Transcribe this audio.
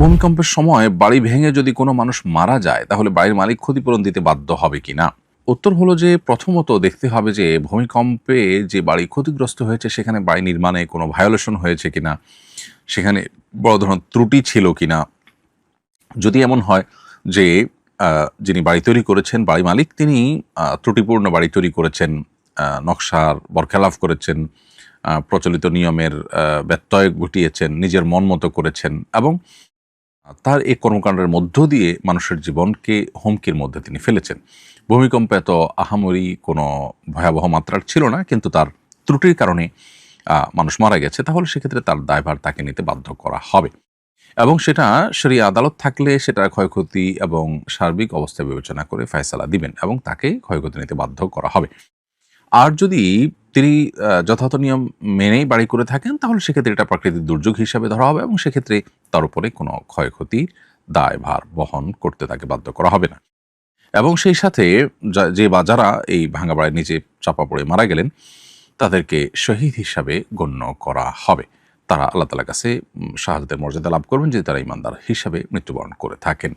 ভূমিকম্পের সময় বাড়ি ভেঙে যদি কোনো মানুষ মারা যায়, তাহলে বাড়ির মালিক ক্ষতিপূরণ দিতে বাধ্য হবে কিনা উত্তর হলো যে, প্রথমত দেখতে হবে যে, ভূমিকম্পে যে বাড়ি ক্ষতিগ্রস্ত হয়েছে, সেখানে বাড়ি নির্মাণে কোনো ভায়োলেশন হয়েছে কিনা? সেখানে বড় ধরনের ত্রুটি ছিল কিনা? যদি এমন হয় যে যিনি বাড়ি তৈরি করেছেন, বাড়ি মালিক, তিনি ত্রুটিপূর্ণ বাড়ি তৈরি করেছেন নকশার বরখেলাফ করেছেন প্রচলিত নিয়মের ব্যত্যয় ঘটিয়েছেন, নিজের মন মতো করেছেন, এবং তার এই কর্মকাণ্ডের মধ্য দিয়ে মানুষের জীবনকে হুমকির মধ্যে তিনি ফেলেছেন। ভূমিকম্প এত আহামরি কোনো ভয়াবহ মাত্রার ছিল না, কিন্তু তার ত্রুটির কারণে মানুষ মারা গেছে। তাহলে সেক্ষেত্রে তার দায়ভার তাকে নিতে বাধ্য করা হবে। এবং সেটা সেরি আদালত থাকলে সেটা ক্ষয়ক্ষতি এবং সার্বিক অবস্থা বিবেচনা করে ফয়সালা দিবেন এবং তাকে ক্ষয়ক্ষতি নিতে বাধ্য করা হবে। আর যদি তিনি যথাযথ নিয়ম মেনেই বাড়ি করে থাকেন, তাহলে সেক্ষেত্রে এটা প্রাকৃতিক দুর্যোগ হিসাবে ধরা হবে এবং সেক্ষেত্রে তার উপরে কোনো ক্ষয়ক্ষতির দায়ভার বহন করতে তাকে বাধ্য করা হবে না। এবং সেই সাথে যে বা যারা এই ভাঙা বাড়ির নিচে চাপা পড়ে মারা গেলেন, তাদেরকে শহীদ হিসাবে গণ্য করা হবে। তারা আল্লাহ তালার কাছে সাহায্যের মর্যাদা লাভ করবেন, যদি তারা ইমানদার হিসাবে মৃত্যুবরণ করে থাকেন।